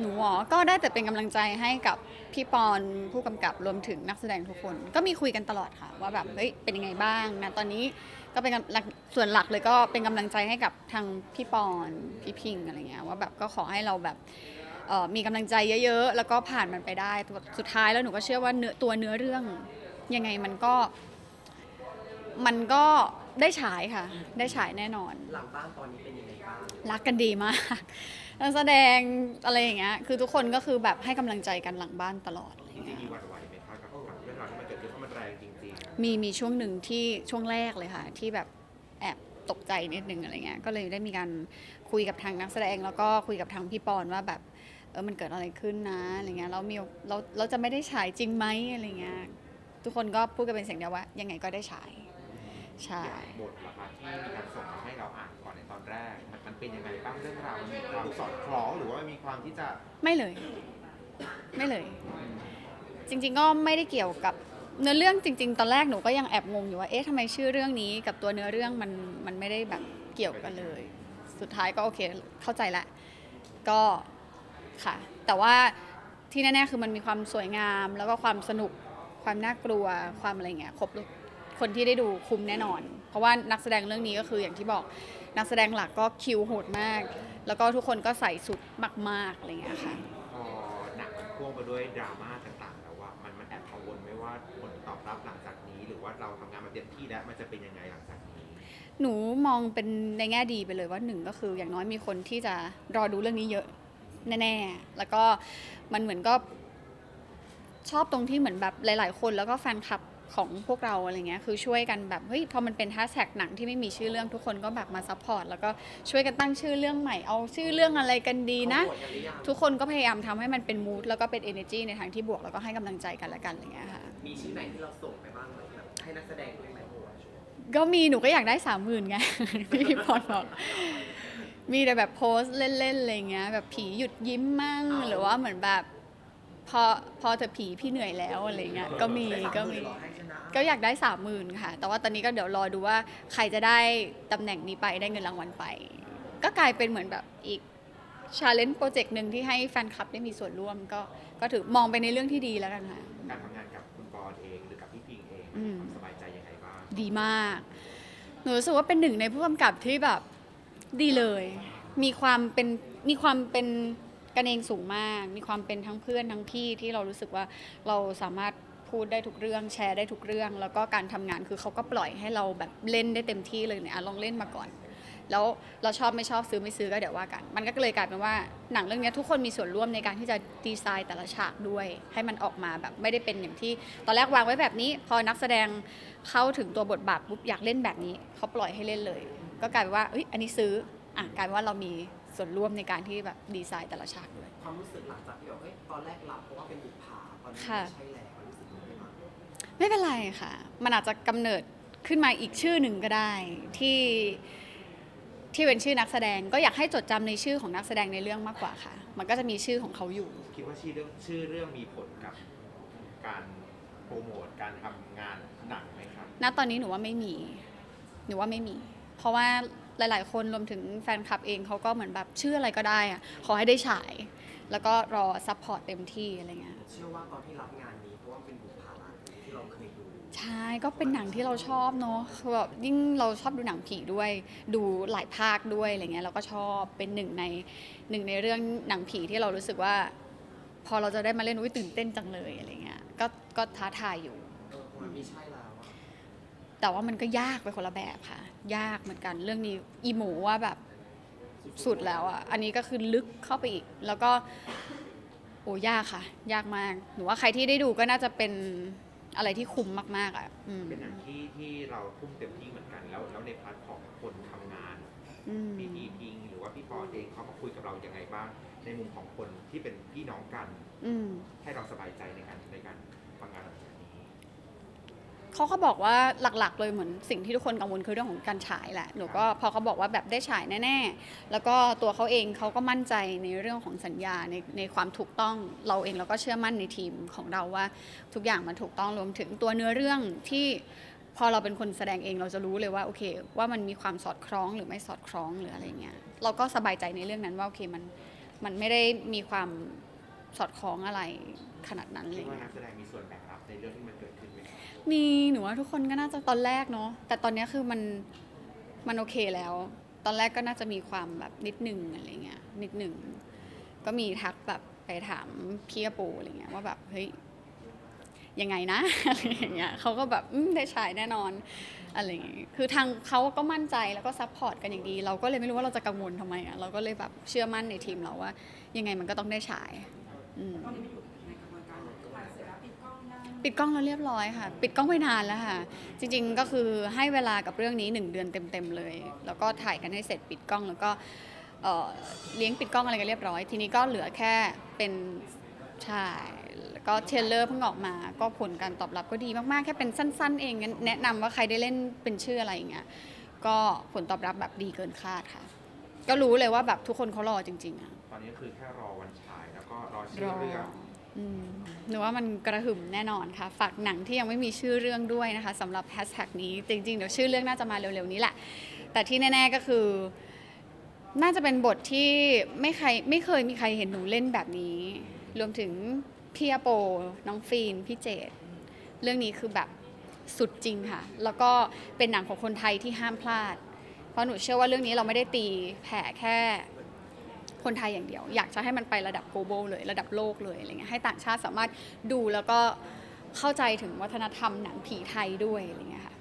หนูอ๋อก็ได้แต่เป็นกำลังใจให้กับพี่ปอนผู้กำกับรวมถึงนักแสดงทุกคน ก็มีคุยกันตลอดค่ะ ว่าแบบเฮ้ยเป็นยังไงบ้างนะตอนนี้ก็เป็นกำลังส่วนหลักเลยก็เป็นกำลังใจให้กับทางพี่ปอนพี่พิงอะไรเงี้ยว่าแบบก็ขอให้เราแบบเอ่อมีกำลังใจเยอะๆ แล้วก็ผ่านมันไปได้สุดท้ายแล้วหนูก็เชื่อว่าเนื้อตัวเนื้อเรื่องยังไงมันก็มันก็ ได้ฉายค่ะ ได้ฉายแน่นอน หลังบ้านตอนนี้เป็นยังไงบ้างรักกันดีมากนักแสดงอะไรอย่างเงี้ย คือทุกคนก็คือแบบให้กำลังใจกันหลังบ้านตลอดอะไรจริเงี้งย ๆมีหวั่นไหวไหมคะกับกับเรื่องราวที่มันเกิดขึ้นเพราะมันแรงจริงมีมีช่วงหนึ่งที่ช่วงแรกเลยค่ะ ที่แบบแอบตกใจนิดนึงอะไรเงี้ยก็เลยได้มีการคุยกับทางนักแสดง แล้วก็คุยกับทางพี่ปอนว่าแบบเออมันเกิดอะไรขึ้นนะอะไรเงี้ยเรามีเราเราจะไม่ได้ฉายจริงไหมอะไรเงี้ยทุกคนก็พูดกันเป็นเสียงเดียวว่ายังไงก็ได้ฉาย ใช่ๆอย่างบทละคะที่มีการส่งมาให้เราอ่านก่อนในตอนแรก มันมันเป็นยังไงบ้างเรื่องราวมันมีความสอดคล้องหรือว่ามีความที่จะไม่เลย ไม่เลย จริงๆก็ไม่ได้เกี่ยวกับเนื้อเรื่องจริง ๆ ตอนแรกหนูก็ยังแอบงงอยู่ว่าเอ๊ะทำไมชื่อเรื่องนี้กับตัวเนื้อเรื่องมันมันไม่ได้แบบเกี่ยวกันเลย สุดท้ายก็โอเคเข้าใจละก็ค่ะ แต่ว่าที่แน่ๆคือมันมีความสวยงาม แล้วก็ความสนุกความน่ากลัวความอะไรเงี้ยครบรถ คนที่ได้ดูคุ้มแน่นอน เพราะว่านักแสดงเรื่องนี้ก็คืออย่างที่บอกนักแสดงหลักก็คิวโหดมาก แล้วก็ทุกคนก็ใส่สุดมากๆอะไรเงี้ยค่ะ พอหนังมันพ่วงไปด้วยดราม่าต่างๆ แล้วว่ามันมันแอบกังวลไหมว่าผลตอบรับหลังจากนี้ หรือว่าเราทำงานมาเต็มที่แล้วมันจะเป็นยังไงหลังจากนี้ หนูมองเป็นในแง่ดีไปเลยว่าหนึ่งก็คืออย่างน้อยมีคนที่จะรอดูเรื่องนี้เยอะแน่ๆ แล้วก็มันเหมือนก็ชอบตรงที่เหมือนแบบหลาย ๆ คนแล้วก็แฟนคลับ ของพวกเราอะไรเงี้ยคือช่วยกันแบบเฮ้ยพอมันเป็นแฮชแท็กหนังที่ไม่มีชื่อเรื่องทุกคนก็แบบมาซัพพอร์ตแล้วก็ช่วยกันตั้งชื่อเรื่องใหม่เอาชื่อเรื่องอะไรกันดีนะเขาบวชกันหรือยังทุกคนก็พยายามทำให้มันเป็นมูดแล้วก็เป็น energy ในทางที่บวกแล้วก็ให้กำลังใจกันและกันอะไรเงี้ยค่ะมีชื่อไหนที่เราส่งไปบ้างไหมแบบให้นักแสดงด้วยไหมโอ้โหก็มีหนูก็อยากได้สามหมื่นไงพี่พี่พรบอกมีแต่แบบโพสต์เล่นๆอะไรเงี้ยแบบผีหยุดยิ้มมั่งหรือว่าเหมือนแบบ พอพอเธอผีพี่เหนื่อยแล้วอะไรเงี้ยก็มีก็มีรอให้ชนะก็อยากได้สามหมื่นค่ะ แต่ว่าตอนนี้ก็เดี๋ยวรอดูว่าใครจะได้ตำแหน่งนี้ไปได้เงินรางวัลไป ก็กลายเป็นเหมือนแบบอีกชาเลนจ์โปรเจกต์หนึ่งที่ให้แฟนคลับได้มีส่วนร่วมก็ก็ถือมองไปในเรื่องที่ดีแล้วกันค่ะการทำงานกับคุณปอนเองหรือกับพี่พิงเองอืมสบายใจยังไงบ้างดีมาก หนูรู้สึกว่าเป็นหนึ่งในผู้กำกับที่แบบดีเลย มีความเป็นมีความเป็น กันเองสูงมาก มีความเป็นทั้งเพื่อนทั้งพี่ที่เรารู้สึกว่าเราสามารถพูดได้ทุกเรื่องแชร์ได้ทุกเรื่อง แล้วก็การทำงานคือเขาก็ปล่อยให้เราแบบเล่นได้เต็มที่เลยเนี่ยอะลองเล่นมาก่อน แล้วเราชอบไม่ชอบซื้อไม่ซื้อก็เดี๋ยวว่ากัน มันก็เลยกลายเป็นว่าหนังเรื่องนี้ทุกคนมีส่วนร่วมในการที่จะดีไซน์แต่ละฉากด้วย ให้มันออกมาแบบไม่ได้เป็นอย่างที่ ตอนแรกวางไว้แบบนี้ พอนักแสดงเข้าถึงตัวบทบาทปุ๊บอยากเล่นแบบนี้เขาปล่อยให้เล่นเลย ก็กลายเป็นว่าเอ้ยอันนี้ซื้ออะกลายเป็นว่าเรามี ส่วนร่วมในการที่แบบดีไซน์แต่ละฉากด้วย ความรู้สึกหลังจากที่แบบเอ้ยตอนแรกรับเพราะว่าเป็นบุปผาตอนนี้ค่ะไม่ใช่แล้วรู้สึกยังไงบ้างไม่เป็นไรค่ะ มันอาจจะกำเนิดขึ้นมาอีกชื่อหนึ่งก็ได้ที่ที่เป็นชื่อนักแสดง ก็อยากให้จดจำในชื่อของนักแสดงในเรื่องมากกว่าค่ะ มันก็จะมีชื่อของเขาอยู่ คิดว่าชื่อเรื่องชื่อเรื่องมีผลกับการโปรโมทการทำงานหนังไหมครับ ณตอนนี้หนูว่าไม่มี หนูว่าไม่มี เพราะว่า หลาย ๆ คนรวมถึงแฟนคลับเองเขาก็เหมือนแบบชื่ออะไรก็ได้อะขอให้ได้ฉาย แล้วก็รอซัพพอร์ตเต็มที่อะไรเงี้ย เชื่อว่าตอนที่รับงานนี้เพราะว่าเป็นบุปผาที่เราเคยดูใช่ ก็เป็นหนังที่เราชอบเนาะคือแบบยิ่งเราชอบดูหนังผีด้วย ดูหลายภาคด้วยอะไรเงี้ยเราก็ชอบเป็นหนึ่งในหนึ่งในเรื่องหนังผีที่เรารู้สึกว่า พอเราจะได้มาเล่นอุ้ยตื่นเต้นจังเลยอะไรเงี้ย ก็ก็ท้าทายอยู่ เออมันไม่ใช่แล้วอะแต่ว่ามันก็ยากไปคนละแบบค่ะ ยากเหมือนกัน เรื่องนี้อีหมูว่าแบบสุดแล้วอะ อันนี้ก็คือลึกเข้าไปอีก แล้วก็โอ้ยากค่ะ ยากมาก หนูว่าใครที่ได้ดูก็น่าจะเป็นอะไรที่คุ้มมาก ๆ อะอืมเป็นหนังที่ที่เราทุ่มเต็มที่เหมือนกันแล้วแล้วในพาร์ทของคนทำงานอืมพี่พีพิงหรือว่าพี่ปอนเองเขามาคุยกับเรายังไงบ้าง ในมุมของคนที่เป็นพี่น้องกัน อืม ให้เราสบายใจในการในการทำงานหลังจากนี้ เขาก็บอกว่าหลักๆ เลยเหมือนสิ่งที่ทุกคนกังวลคือเรื่องของการฉายแหละหนูก็พอเขาบอกว่าแบบได้ฉายแน่ๆ แล้วก็ตัวเขาเองเขาก็มั่นใจในเรื่องของสัญญาในในความถูกต้องเราเองเราก็เชื่อมั่นในทีมของเราว่าทุกอย่างมันถูกต้องรวมถึงตัวเนื้อเรื่องที่พอเราเป็นคนแสดงเองเราจะรู้เลยว่าโอเค ว่ามันมีความสอดคล้องหรือไม่สอดคล้องหรืออะไรเงี้ยเราก็สบายใจในเรื่องนั้นว่าโอเคมันมันไม่ได้มีความสอดคล้องอะไรขนาดนั้นเลคิดยว่านักแสดงมีส่วนแบ่งรับในเรื่องที่มันเกิดขึ้น มีหนูว่าทุกคนก็น่าจะตอนแรกเนาะแต่ตอนเนี้ยคือมันมันโอเคแล้ว ตอนแรกก็น่าจะมีความแบบนิดหนึ่งอะไรเงี้ยนิดหนึ่งก็มีทักแบบไปถามพี่อาปูอะไรเงี้ยว่าแบบเฮ้ยยังไงนะอะไรอย่างเงี้ยเขาก็แบบอืมได้ฉายแน่นอนอะไรอย่างงี้ยคือทางเขาก็มั่นใจแล้วก็ซัพพอร์ตกันอย่างดี เราก็เลยไม่รู้ว่าเราจะกังวลทำไมอะเราก็เลยแบบเชื่อมั่นในทีมเราว่า ยังไงมันก็ต้องได้ฉายอืม ตอนนี้มั ปิดกล้องแล้วเรียบร้อยค่ะ ปิดกล้องไปนานแล้วค่ะ จริงๆก็คือให้เวลากับเรื่องนี้หนึ่งเดือนเต็มๆเลย แล้วก็ถ่ายกันให้เสร็จปิดกล้องแล้วก็เอ่อเลี้ยงปิดกล้องอะไรกันเรียบร้อย ทีนี้ก็เหลือแค่เป็นใช่แล้วก็เทรลเลอร์เพิ่งออกมา ก็ผลการตอบรับก็ดีมากๆ แค่เป็นสั้น ๆ เองงั้นแนะนำว่าใครได้เล่นเป็นชื่ออะไรอย่างเงี้ยก็ผลตอบรับแบบดีเกินคาดค่ะ ก็รู้เลยว่าแบบทุกคนเขารอจริงๆอะตอนนี้คือแค่รอวันฉายแล้วก็รอรชื่ออเรื่องอืม หนูว่ามันกระหึ่มแน่นอนค่ะ ฝากหนังที่ยังไม่มีชื่อเรื่องด้วยนะคะสำหรับแฮชแท็กนี้ จริง ๆ เดี๋ยวชื่อเรื่องน่าจะมาเร็ว ๆ นี้แหละ แต่ที่แน่ ๆ ก็คือ น่าจะเป็นบทที่ไม่ใครไม่เคยมีใครเห็นหนูเล่นแบบนี้ รวมถึงพี่อาโป น้องฟีน พี่เจดเรื่องนี้คือแบบสุดจริงค่ะ แล้วก็เป็นหนังของคนไทยที่ห้ามพลาด เพราะหนูเชื่อว่าเรื่องนี้เราไม่ได้ตีแผ่แค่ คนไทยอย่างเดียว อยากจะให้มันไประดับ global เลยระดับโลกเลยอะไรเงี้ยให้ต่างชาติสามารถดูแล้วก็เข้าใจถึงวัฒนธรรมหนังผีไทยด้วยอะไรเงี้ยค่ะ